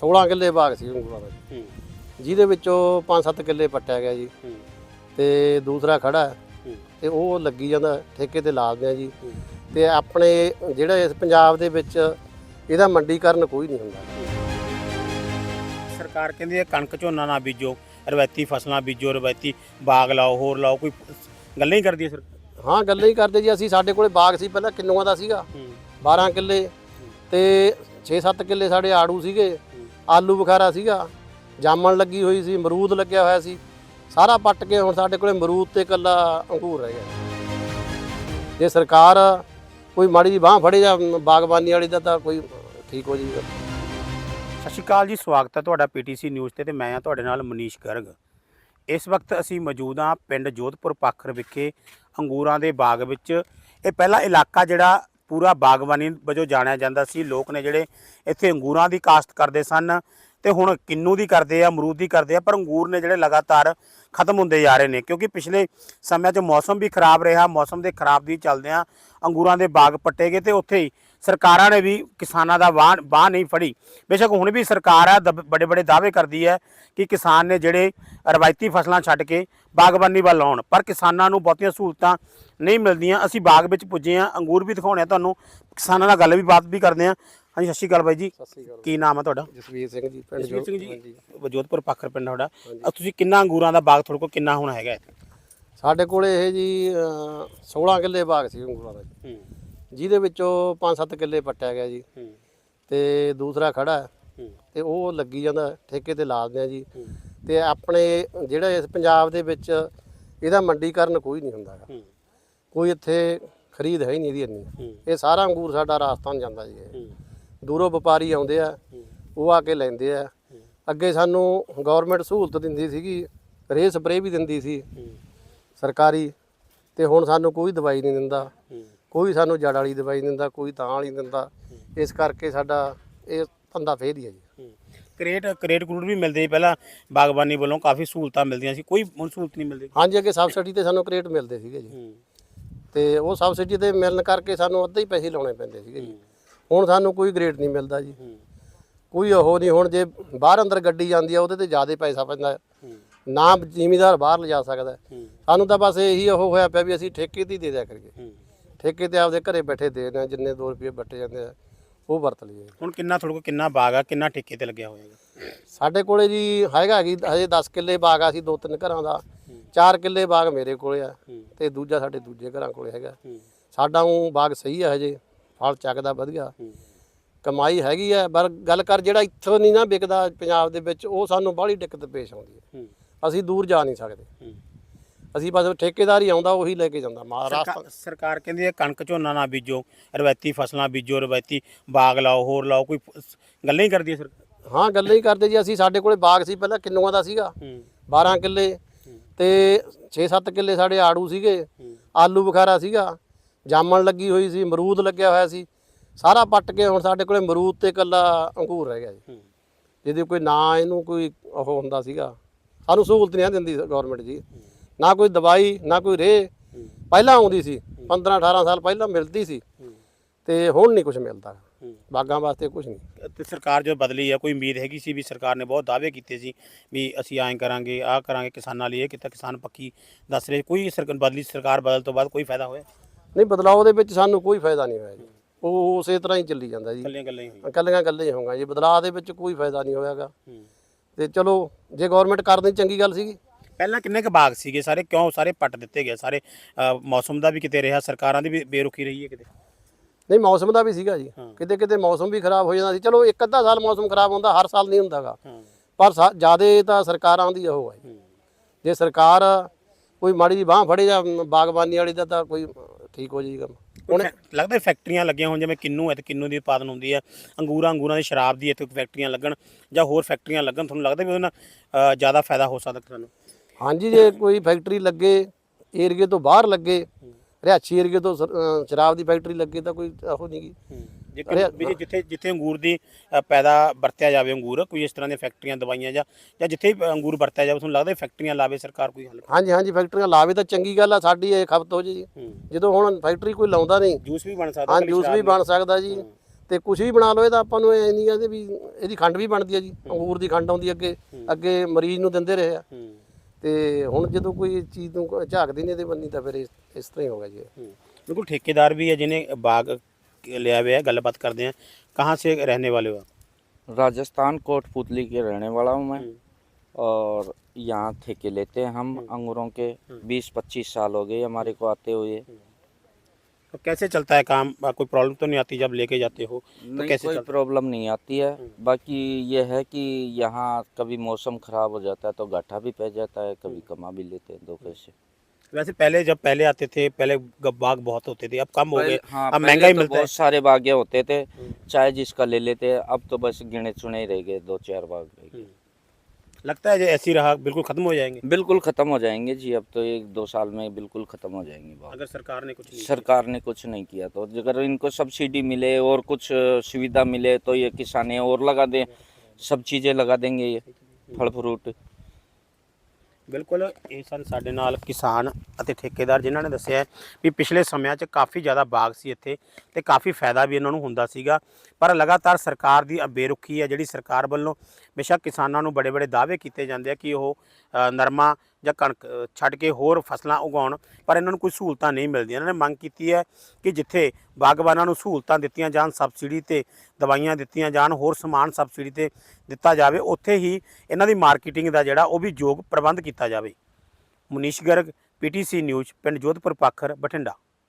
16 ਕਿੱਲੇ ਬਾਗ ਸੀ ਦਾ ਜੀ। ਜਿਹਦੇ ਵਿੱਚੋਂ 5-7 ਕਿੱਲੇ ਪੱਟਿਆ ਗਿਆ ਜੀ। ਤੇ ਦੂਸਰਾ ਖੜਾ ਹੈ। ਤੇ ਉਹ ਲੱਗੀ ਜਾਂਦਾ ਠੇਕੇ ਤੇ ਲਾ ਦਿੰਦੇ ਆ ਜੀ। ਤੇ ਆਪਣੇ ਜਿਹੜਾ ਇਸ ਪੰਜਾਬ ਦੇ ਵਿੱਚ ਇਹਦਾ ਮੰਡੀਕਰਨ ਕੋਈ ਨਹੀਂ ਹੁੰਦਾ। ਸਰਕਾਰ ਕਹਿੰਦੀ ਹੈ ਕਣਕ ਝੋਨਾ ਨਾ ਬੀਜੋ ਰਵਾਇਤੀ ਫਸਲਾਂ ਬੀਜੋ ਰਵਾਇਤੀ ਬਾਗ ਲਾਓ ਹੋਰ ਲਾਓ ਕੋਈ ਗੱਲਾਂ ਹੀ ਕਰਦੀ ਹੈ ਸਰ? ਹਾਂ ਗੱਲਾਂ ਹੀ ਕਰਦੇ ਜੀ। ਅਸੀਂ ਸਾਡੇ ਕੋਲੇ ਬਾਗ ਸੀ ਪਹਿਲਾਂ ਕਿੰਨੂਆਂ ਦਾ ਸੀਗਾ। ਹੂੰ। 12 ਕਿੱਲੇ। ਤੇ 6-7 ਕਿੱਲੇ ਸਾਡੇ ਆੜੂ ਸੀਗੇ। ਆਲੂ ਬੁਖਾਰਾ ਸੀਗਾ, ਜਾਮਣ ਲੱਗੀ ਹੋਈ ਸੀ, ਅਮਰੂਦ ਲੱਗਿਆ ਹੋਇਆ ਸੀ, ਸਾਰਾ ਪੱਟ ਕੇ ਹੁਣ ਸਾਡੇ ਕੋਲੇ ਅਮਰੂਦ ਤੇ ਕੱਲਾ ਅੰਗੂਰ ਰਹਿ ਗਿਆ। ਜੇ ਸਰਕਾਰ ਕੋਈ ਮਾੜੀ ਜੀ ਬਾਹ ਫੜੇ ਜਾਂ ਬਾਗਬਾਨੀ ਵਾਲੀ ਦਾ ਤਾਂ ਕੋਈ ਠੀਕ ਹੋ ਜੀ ਸਤਿ ਸ਼੍ਰੀ ਅਕਾਲ ਜੀ, ਸਵਾਗਤ ਹੈ ਤੁਹਾਡਾ ਪੀਟੀਸੀ ਨਿਊਜ਼ ਤੇ ਤੇ ਮੈਂ ਆ ਤੁਹਾਡੇ ਨਾਲ ਮਨੀਸ਼ ਗਰਗ। ਇਸ ਵਕਤ ਅਸੀਂ ਮੌਜੂਦ ਹਾਂ ਪਿੰਡ ਜੋਧਪੁਰ ਪਾਖਰ ਵਿਖੇ ਅੰਗੂਰਾਂ ਦੇ ਬਾਗ ਵਿੱਚ। ਇਹ ਪਹਿਲਾ ਇਲਾਕਾ ਜਿਹੜਾ ਪੂਰਾ ਬਾਗਬਾਨੀ ਵਜੋਂ ਜਾਣਿਆ ਜਾਂਦਾ ਸੀ। ਲੋਕ ਨੇ ਜਿਹੜੇ ਇੱਥੇ ਅੰਗੂਰਾਂ ਦੀ ਕਾਸ਼ਤ ਕਰਦੇ ਸਨ ਤੇ ਹੁਣ ਕਿੰਨੂ ਦੀ ਕਰਦੇ ਆ, ਅਮਰੂਦ ਦੀ ਕਰਦੇ ਆ, ਪਰ ਅੰਗੂਰ ਨੇ ਜਿਹੜੇ ਲਗਾਤਾਰ ਖਤਮ ਹੁੰਦੇ ਜਾ ਰਹੇ ਨੇ, ਕਿਉਂਕਿ ਪਿਛਲੇ ਸਮਿਆਂ 'ਚ ਮੌਸਮ ਵੀ ਖਰਾਬ ਰਿਹਾ। ਮੌਸਮ ਦੇ ਖਰਾਬ ਦੀ ਚੱਲਦਿਆਂ ਅੰਗੂਰਾਂ ਦੇ ਬਾਗ ਪੱਟੇ ਗਏ ਤੇ ਉੱਥੇ ਹੀ ਸਰਕਾਰਾਂ ਨੇ ਵੀ ਕਿਸਾਨਾਂ ਦਾ ਬਾਹ ਬਾਹ ਨਹੀਂ ਫੜੀ। ਬੇਸ਼ੱਕ ਹੁਣ ਵੀ ਸਰਕਾਰ ਆ ਬੜੇ ਬੜੇ ਦਾਅਵੇ ਕਰਦੀ ਹੈ ਕਿ ਕਿਸਾਨ ਨੇ ਜਿਹੜੇ ਰਵਾਇਤੀ ਫਸਲਾਂ ਛੱਡ ਕੇ ਬਾਗਬਾਨੀ ਵੱਲ ਆਉਣ। ਪਰ ਕਿਸਾਨਾਂ ਨੂੰ ਬਹੁਤੀਆਂ ਸਹੂਲਤਾਂ ਨਹੀਂ ਮਿਲਦੀਆਂ। ਅਸੀਂ ਬਾਗ ਵਿੱਚ ਪੁੱਜੇ ਆ ਅੰਗੂਰ ਵੀ ਦਿਖਾਉਣੇ ਆ ਤੁਹਾਨੂੰ। ਕਿਸਾਨਾਂ ਨਾਲ ਗੱਲ ਵੀ ਬਾਤ ਵੀ ਕਰਦੇ ਆ ਹਾਂਜੀ ਸਤਿ ਸ਼੍ਰੀ ਅਕਾਲ ਬਾਈ ਜੀ। ਕੀ ਨਾਮ ਹੈ ਤੁਹਾਡਾ? ਜਸਵੀਰ ਸਿੰਘ ਜੀ ਪਿੰਡ ਜਸਵੀਰ ਸਿੰਘ ਜੀ। ਵਜੋਦਪੁਰ ਪਾਖਰ ਪਿੰਡ ਤੁਹਾਡਾ। ਤੁਸੀਂ ਕਿੰਨਾ ਅੰਗੂਰਾਂ ਦਾ ਬਾਗ ਤੁਹਾਡੇ ਕੋਲ ਕਿੰਨਾ ਹੁਣ ਹੈਗਾ? ਸਾਡੇ ਕੋਲੇ ਇਹ ਜੀ ਅਹ, 16 ਕਿੱਲੇ ਬਾਗ ਸੀ ਅੰਗੂਰਾਂ ਦਾ ਜੀ। ਜਿਹਦੇ ਵਿੱਚੋਂ 5-7 ਕਿੱਲੇ ਪੱਟਿਆ ਗਿਆ ਜੀ। ਹੂੰ। ਤੇ ਦੂਸਰਾ ਖੜਾ ਹੈ। ਹੂੰ। ਤੇ ਉਹ ਲੱਗੀ ਜਾਂਦਾ ਠੇਕੇ ਤੇ ਲਾ ਦਿੰਦੇ ਆ ਜੀ। ਹੂੰ, ਤੇ ਆਪਣੇ ਜਿਹੜਾ ਇਸ ਪੰਜਾਬ ਦੇ ਵਿੱਚ ਇਹਦਾ ਮੰਡੀਕਰਨ ਕੋਈ ਨਹੀਂ ਹੁੰਦਾ ਗਾ। ਹੂੰ। ਕੋਈ ਇੱਥੇ ਖਰੀਦ ਹੈ ਹੀ ਨਹੀਂ ਇਹਦੀ ਇੰਨੀ। ਇਹ ਸਾਰਾ ਅੰਗੂਰ ਸਾਡਾ ਰਾਜਸਥਾਨ ਜਾਂਦਾ ਜੀ ਇਹ। ਹੂੰ। ਦੂਰੋਂ ਵਪਾਰੀ ਆਉਂਦੇ ਆ ਉਹ ਆ ਕੇ ਲੈਂਦੇ ਆ। ਅੱਗੇ ਸਾਨੂੰ ਗਵਰਨਮੈਂਟ ਸਹੂਲਤ ਦਿੰਦੀ ਸੀਗੀ ਰੇ ਸਪਰੇਅ ਵੀ ਦਿੰਦੀ ਸੀ। ਹੂੰ। ਸਰਕਾਰੀ। ਤੇ ਹੁਣ ਸਾਨੂੰ ਕੋਈ ਦਵਾਈ ਨਹੀਂ ਦਿੰਦਾ। ਹੂੰ। ਕੋਈ ਸਾਨੂੰ ਜੜ ਵਾਲੀ ਦਵਾਈ ਦਿੰਦਾ ਕੋਈ ਤਾਂ ਵਾਲੀ ਦਿੰਦਾ। ਇਸ ਕਰਕੇ ਸਾਡਾ ਇਹ ਧੰਦਾ ਫੇਰ ਹੀ ਹੈ ਜੀ। ਕਰੇਟ ਕਰੇਟ ਕਰੂਟ ਵੀ ਮਿਲਦੇ ਸੀ ਪਹਿਲਾਂ ਬਾਗਬਾਨੀ ਵੱਲੋਂ ਕਾਫੀ ਸਹੂਲਤਾਂ ਮਿਲਦੀਆਂ ਸੀ। ਕੋਈ ਹੁਣ ਸਹੂਲਤ ਨਹੀਂ ਮਿਲਦੀ। ਹਾਂਜੀ ਅੱਗੇ ਸਬਸਿਡੀ ਤੇ ਸਾਨੂੰ ਕਰੇਟ ਮਿਲਦੇ ਸੀਗੇ ਜੀ। ਤੇ ਉਹ ਸਬਸਿਡੀ ਤੇ ਮਿਲਣ ਕਰਕੇ ਸਾਨੂੰ ਅੱਧੇ ਹੀ ਪੈਸੇ ਲਾਉਣੇ ਪੈਂਦੇ ਸੀਗੇ ਜੀ। ਹੁਣ ਸਾਨੂੰ ਕੋਈ ਗ੍ਰੇਡ ਨਹੀਂ ਮਿਲਦਾ ਜੀ। ਕੋਈ ਉਹ ਨਹੀਂ ਹੁਣ ਜੇ ਬਾਹਰ ਅੰਦਰ ਗੱਡੀ ਜਾਂਦੀ ਆ ਉਹਦੇ ਤੇ ਜ਼ਿਆਦਾ ਪੈਸਾ ਪੈਂਦਾ ਨਾ ਜ਼ਿਮੀਦਾਰ ਬਾਹਰ ਲਿਜਾ ਸਕਦਾ ਸਾਨੂੰ ਤਾਂ ਬਸ ਇਹੀ ਉਹ ਹੋਇਆ ਪਿਆ ਵੀ ਅਸੀਂ ਠੇਕੇ ਤੇ ਹੀ ਦੇ ਦਿਆ ਕਰੀਏ। ਠੇਕੇ ਤੇ ਆਪਦੇ ਘਰੇ ਬੈਠੇ ਦੇ ਦੇਣਾ ਜਿੰਨੇ 2 ਰੁਪਏ ਵੱਟੇ ਜਾਂਦੇ ਆ ਉਹ ਵਰਤ ਲਈਏ। ਹੁਣ ਕਿੰਨਾ ਤੁਹਾਡੇ ਕੋਲ ਕਿੰਨਾ ਬਾਗ ਆ ਕਿੰਨਾ ਠੇਕੇ ਤੇ ਲੱਗਿਆ ਹੋਇਆ ਸਾਡੇ ਕੋਲੇ ਜੀ ਹੈਗਾ ਜੀ ਹਜੇ 10 ਕਿੱਲੇ ਬਾਗ ਆ ਸੀ ਦੋ ਤਿੰਨ ਘਰਾਂ ਦਾ। 4 ਕਿੱਲੇ ਬਾਗ ਮੇਰੇ ਕੋਲੇ ਆ ਤੇ ਦੂਜਾ ਸਾਡੇ ਦੂਜੇ ਘਰਾਂ ਕੋਲੇ ਹੈਗਾ। ਸਾਡਾ ਉਹ ਬਾਗ ਸਹੀ ਆ ਹਜੇ ਫਲ ਚੱਕਦਾ ਵਧੀਆ। ਕਮਾਈ ਹੈਗੀ ਆ ਪਰ ਗੱਲ ਕਰ ਜਿਹੜਾ ਇੱਥੋਂ ਨਹੀਂ ਨਾ ਵਿਕਦਾ ਪੰਜਾਬ ਦੇ ਵਿੱਚ ਉਹ ਸਾਨੂੰ ਬਾਹਲੀ ਦਿੱਕਤ ਪੇਸ਼ ਆਉਂਦੀ ਹੈ। ਅਸੀਂ ਦੂਰ ਜਾ ਨਹੀਂ ਸਕਦੇ। ਅਸੀਂ ਬਸ ਠੇਕੇਦਾਰ ਹੀ ਆਉਂਦਾ ਉਹੀ ਲੈ ਕੇ ਜਾਂਦਾ ਸਰਕਾ- ਸਰਕਾਰ ਕਹਿੰਦੀ ਹੈ ਕਣਕ ਝੋਨਾ ਨਾ ਬੀਜੋ ਰਵਾਇਤੀ ਫਸਲਾਂ ਬੀਜੋ ਰਵਾਇਤੀ ਬਾਗ ਲਾਓ ਹੋਰ ਲਾਓ ਕੋਈ ਗੱਲਾਂ ਹੀ ਕਰਦੀ ਹੈ ਸਰਕਾਰ। ਹਾਂ ਗੱਲਾਂ ਹੀ ਕਰਦੇ ਜੀ ਅਸੀਂ ਸਾਡੇ ਕੋਲੇ ਬਾਗ ਸੀ ਪਹਿਲਾਂ ਕਿੰਨੂਆਂ ਦਾ ਸੀਗਾ ਹੂੰ। 12 ਕਿੱਲੇ ਤੇ 6-7 ਕਿੱਲੇ ਸਾਡੇ ਆੜੂ ਸੀਗੇ ਆਲੂ ਬੁਖਾਰਾ ਸੀਗਾ ਜਾਮਣ ਲੱਗੀ ਹੋਈ ਸੀ ਅਮਰੂਦ ਲੱਗਿਆ ਹੋਇਆ ਸੀ ਸਾਰਾ ਪੱਟ ਕੇ ਹੁਣ ਸਾਡੇ ਕੋਲੇ ਅਮਰੂਦ ਤੇ ਕੱਲਾ ਅੰਗੂਰ ਰਹਿ ਗਿਆ ਜੀ। ਹੂੰ। ਜਿਹਦੀ ਕੋਈ ਨਾ ਇਹਨੂੰ ਕੋਈ ਉਹ ਹੁੰਦਾ ਸੀਗਾ ਸਾਨੂੰ ਸਹੂਲਤ ਨਹੀਂ ਦਿੰਦੀ ਗਵਰਨਮੈਂਟ ਜੀ। ਨਾ ਕੋਈ ਦਵਾਈ ਨਾ ਕੋਈ ਰੇ ਪਹਿਲਾਂ ਆਉਂਦੀ ਸੀ 15 18 ਸਾਲ ਪਹਿਲਾਂ ਮਿਲਦੀ ਸੀ। ਤੇ ਹੁਣ ਨਹੀਂ ਕੁਝ ਮਿਲਦਾ। ਬਾਗਾਂ ਵਾਸਤੇ ਕੁਝ ਨਹੀਂ। ਤੇ ਸਰਕਾਰ ਜੋ ਬਦਲੀ ਹੈ ਕੋਈ ਉਮੀਦ ਹੈਗੀ ਸੀ ਵੀ ਸਰਕਾਰ ਨੇ ਬਹੁਤ ਦਾਅਵੇ ਕੀਤੇ ਸੀ ਵੀ ਅਸੀਂ ਐਂ ਕਰਾਂਗੇ ਆਹ ਕਰਾਂਗੇ ਕਿਸਾਨਾਂ ਲਈ ਇਹ ਕੀਤਾ ਕਿਸਾਨ ਪੱਕੀ ਦੱਸ ਰਹੇ ਕੋਈ ਸਰਕਾਰ ਬਦਲੀ ਸਰਕਾਰ ਬਦਲ ਤੋਂ ਬਾਅਦ ਕੋਈ ਫਾਇਦਾ ਹੋਇਆ? ਨਹੀਂ ਬਦਲਾਅ ਦੇ ਵਿੱਚ ਸਾਨੂੰ ਕੋਈ ਫਾਇਦਾ ਨਹੀਂ ਹੋਇਆ ਜੀ। ਉਹ ਉਸੇ ਤਰ੍ਹਾਂ ਹੀ ਚੱਲੀ ਜਾਂਦਾ ਜੀ। ਕੱਲੀਆਂ ਗੱਲਾਂ ਹੀ ਹੋਈਆਂ। ਇਕੱਲੀਆਂ ਗੱਲਾਂ ਹੀ ਹੋਊਗਾ ਜੀ। ਬਦਲਾਅ ਦੇ ਵਿੱਚ ਕੋਈ ਫਾਇਦਾ ਨਹੀਂ ਹੋਇਆਗਾ। ਤੇ ਚਲੋ ਜੇ ਗਵਰਨਮੈਂਟ ਕਰਦੀ ਚੰਗੀ ਗੱਲ ਸੀਗੀ। ਪਹਿਲਾਂ ਕਿੰਨੇ ਕੁ ਬਾਗ ਸੀਗੇ ਸਾਰੇ? ਕਿਉਂ ਸਾਰੇ ਪੱਟ ਦਿੱਤੇ ਗਏ? ਸਾਰੇ ਅ, ਮੌਸਮ ਦਾ ਵੀ ਕਿਤੇ ਰਿਹਾ? ਸਰਕਾਰਾਂ ਦੀ ਵੀ ਬੇਰੁਖੀ ਰਹੀ ਹੈ ਕਿਤੇ? ਨਹੀਂ ਮੌਸਮ ਦਾ ਵੀ ਸੀਗਾ ਜੀ। ਕਿਤੇ ਕਿਤੇ ਮੌਸਮ ਵੀ ਖਰਾਬ ਹੋ ਜਾਂਦਾ ਸੀ। ਚਲੋ ਇੱਕ ਅੱਧਾ ਸਾਲ ਮੌਸਮ ਖਰਾਬ ਹੁੰਦਾ ਹਰ ਸਾਲ ਨਹੀਂ ਹੁੰਦਾਗਾ। ਹਾਂ। ਪਰ ਜਿਆਦੇ ਤਾਂ ਸਰਕਾਰਾਂ ਦੀ ਉਹ ਹੈ। ਜੀ। ਸਰਕਾਰ ਕੋਈ ਮਾੜੀ ਜੀ ਬਾਹ ਫੜੇ ਜਾਂ ਬਾਗਬਾਨੀ ਵਾਲੀ ਦਾ ਤਾਂ ਕੋਈ ਠੀਕ ਹੋ ਜਾਏਗਾ। ਹੁਣ ਲੱਗਦਾ ਫੈਕਟਰੀਆਂ ਲੱਗੀਆਂ ਹੋਣ ਜਿਵੇਂ ਕਿੰਨੂ ਹੈ ਤੇ ਕਿੰਨੂ ਦੀ ਉਤਪਾਦਨ ਹੁੰਦੀ ਹੈ। ਅੰਗੂਰਾਂ ਅੰਗੂਰਾਂ ਦੀ ਸ਼ਰਾਬ ਦੀ ਇੱਥੇ ਫੈਕਟਰੀਆਂ ਲੱਗਣ ਜਾਂ ਹੋਰ ਫੈਕਟਰੀਆਂ ਲੱਗਣ। ਤੁਹਾਨੂੰ ਲੱਗਦਾ ਵੀ ਉਹਦੇ ਨਾਲ ਅ, ਜ਼ਿਆਦਾ ਫਾਇਦਾ ਹੋ ਸਕਦਾ ਸਾਨੂੰ ਹਾਂਜੀ ਜੇ ਕੋਈ ਫੈਕਟਰੀ ਲੱਗੇ ਏਰੀਏ ਤੋਂ ਬਾਹਰ ਲੱਗੇ ਰਿਹਾਛੀ ਏਰੀਏ ਤੋਂ ਸ਼ਰਾਬ ਦੀ ਫੈਕਟਰੀ ਲੱਗੇ ਤਾਂ ਕੋਈ ਉਹ ਨਹੀਂ ਗੀ। ਜੇ ਜਿੱਥੇ ਜਿੱਥੇ ਅੰਗੂਰ ਦੀ ਪੈਦਾ ਵਰਤਿਆ ਜਾਵੇ ਅੰਗੂਰ ਕੋਈ ਇਸ ਤਰ੍ਹਾਂ ਦੀਆਂ ਫੈਕਟਰੀਆਂ ਦਵਾਈਆਂ ਜਾਂ ਜਾਂ ਜਿੱਥੇ ਅੰਗੂਰ ਵਰਤਿਆ ਜਾਵੇ ਤੁਹਾਨੂੰ ਲੱਗਦਾ ਫੈਕਟਰੀਆਂ ਲਾਵੇ ਸਰਕਾਰ ਕੋਈ ਹੱਲ ਹਾਂਜੀ ਹਾਂਜੀ ਫੈਕਟਰੀਆਂ ਲਾਵੇ ਤਾਂ ਚੰਗੀ ਗੱਲ ਆ ਸਾਡੀ ਇਹ ਖਪਤ ਹੋ ਜੇ ਜਦੋਂ ਹੁਣ ਫੈਕਟਰੀ ਕੋਈ ਲਾਉਂਦਾ ਨਹੀਂ ਜੂਸ ਵੀ ਬਣ ਸਕਦਾ ਹਾਂ ਜੂਸ ਵੀ ਬਣ ਸਕਦਾ ਜੀ ਤੇ ਕੁਝ ਵੀ ਬਣਾ ਲਓ ਇਹਦਾ ਆਪਾਂ ਨੂੰ ਐ ਨਹੀਂ ਕਹਿੰਦੇ ਵੀ ਇਹਦੀ ਖੰਡ ਵੀ ਬਣਦੀ ਆ ਜੀ ਅੰਗੂਰ ਦੀ ਖੰਡ ਆਉਂਦੀ ਅੱਗੇ ਅੱਗੇ ਮਰੀਜ਼ ਨੂੰ ਦਿੰਦੇ ਰਹੇ ਆ। ਤੇ ਹੁਣ ਜਦੋਂ ਕੋਈ ਚੀਜ਼ ਨੂੰ ਝਾਕਦੀ ਨਹੀਂ ਇਹਦੇ ਬੰਨੀ ਤਾਂ ਫਿਰ ਇਸ ਇਸ ਤਰ੍ਹਾਂ ਹੀ ਹੋਗਾ ਜੀ ਇਹ। ਬਿਲਕੁਲ ਠੇਕੇਦਾਰ ਵੀ ਹੈ ਜਿਹਨੇ ਬਾਗ ਲਿਆ ਹੋਇਆ ਹੈ ਗੱਲਬਾਤ ਕਰਦੇ हैं कहाँ से रहने वाले हो आप राजस्थान कोटपुतली के रहने वाला हूँ मैं और यहाँ ठेके लेते हैं हम अंगूरों के बीस पच्चीस साल हो गए हमारे को आते हुए तो कैसे चलता है काम? कोई प्रॉब्लम तो नहीं आती जब लेके जाते हो? तो कैसे कोई प्रॉब्लम नहीं आती है। बाकी ये है कि यहाँ कभी मौसम ख़राब हो जाता है तो घाटा भी पै जाता है कभी कमा भी लेते हैं दो पैसे वैसे पहले जब पहले आते थे पहले बाग बहुत होते थे अब कम हो गए। हाँ, अब पहले महँगा ही तो मिलता है। बहुत सारे बागे होते थे चाहे जिसका ले लेते अब तो बस गिने चुने ही रह गए दो चार बाग। लगता है जो ऐसी रहा बिल्कुल खत्म हो जाएंगे बिल्कुल ख़त्म हो जाएंगे जी अब तो एक दो साल में बिल्कुल ख़त्म हो जाएंगे बाग अगर सरकार ने कुछ नहीं सरकार ने कुछ नहीं किया तो अगर इनको सब्सिडी मिले और कुछ अ, सुविधा मिले तो ये किसाने और लगा दें सब चीज़ें लगा देंगे ये फल फ्रूट ਬਿਲਕੁਲ ਇਹ ਸਨ ਸਾਡੇ ਨਾਲ ਕਿਸਾਨ ਅਤੇ ਠੇਕੇਦਾਰ ਜਿਨ੍ਹਾਂ ਨੇ ਦੱਸਿਆ ਹੈ ਵੀ ਪਿਛਲੇ ਸਮਿਆਂ 'ਚ ਕਾਫੀ ਜ਼ਿਆਦਾ ਬਾਗ ਸੀ ਇੱਥੇ ਤੇ ਕਾਫੀ ਫਾਇਦਾ ਵੀ ਇਹਨਾਂ ਨੂੰ ਹੁੰਦਾ ਸੀਗਾ ਪਰ ਲਗਾਤਾਰ ਸਰਕਾਰ ਦੀ ਬੇਰੁਖੀ ਹੈ, ਜਿਹੜੀ ਸਰਕਾਰ ਵੱਲੋਂ ਬੇਸ਼ੱਕ ਕਿਸਾਨਾਂ ਨੂੰ ਬੜੇ ਬੜੇ ਦਾਅਵੇ ਕੀਤੇ ਜਾਂਦੇ ਆ ਕਿ ਉਹ ਨਰਮਾ ਜਾਂ ਕਣਕ ਛੱਡ ਕੇ ਹੋਰ ਫਸਲਾਂ ਉਗਾਉਣ, ਪਰ ਇਹਨਾਂ ਨੂੰ ਕੋਈ ਸਹੂਲਤਾਂ ਨਹੀਂ ਮਿਲਦੀਆਂ। ਇਹਨਾਂ ਨੇ ਮੰਗ ਕੀਤੀ ਹੈ ਕਿ ਜਿੱਥੇ ਬਾਗਬਾਨਾਂ ਨੂੰ ਸਹੂਲਤਾਂ ਦਿੱਤੀਆਂ ਜਾਣ, ਸਬਸਿਡੀ ਤੇ ਦਵਾਈਆਂ ਦਿੱਤੀਆਂ ਜਾਣ, ਹੋਰ ਸਮਾਨ ਸਬਸਿਡੀ ਤੇ ਦਿੱਤਾ ਜਾਵੇ, ਉੱਥੇ ਹੀ ਇਹਨਾਂ ਦੀ ਮਾਰਕੀਟਿੰਗ ਦਾ ਜਿਹੜਾ ਉਹ ਵੀ ਯੋਗ ਪ੍ਰਬੰਧ ਕੀਤਾ ਜਾਵੇ। ਮੁਨੀਸ਼ ਗਰਗ ਪੀਟੀਸੀ ਨਿਊਜ਼, ਪਿੰਡ ਜੋਧਪੁਰ, ਪਾਖਰ, ਬਠਿੰਡਾ।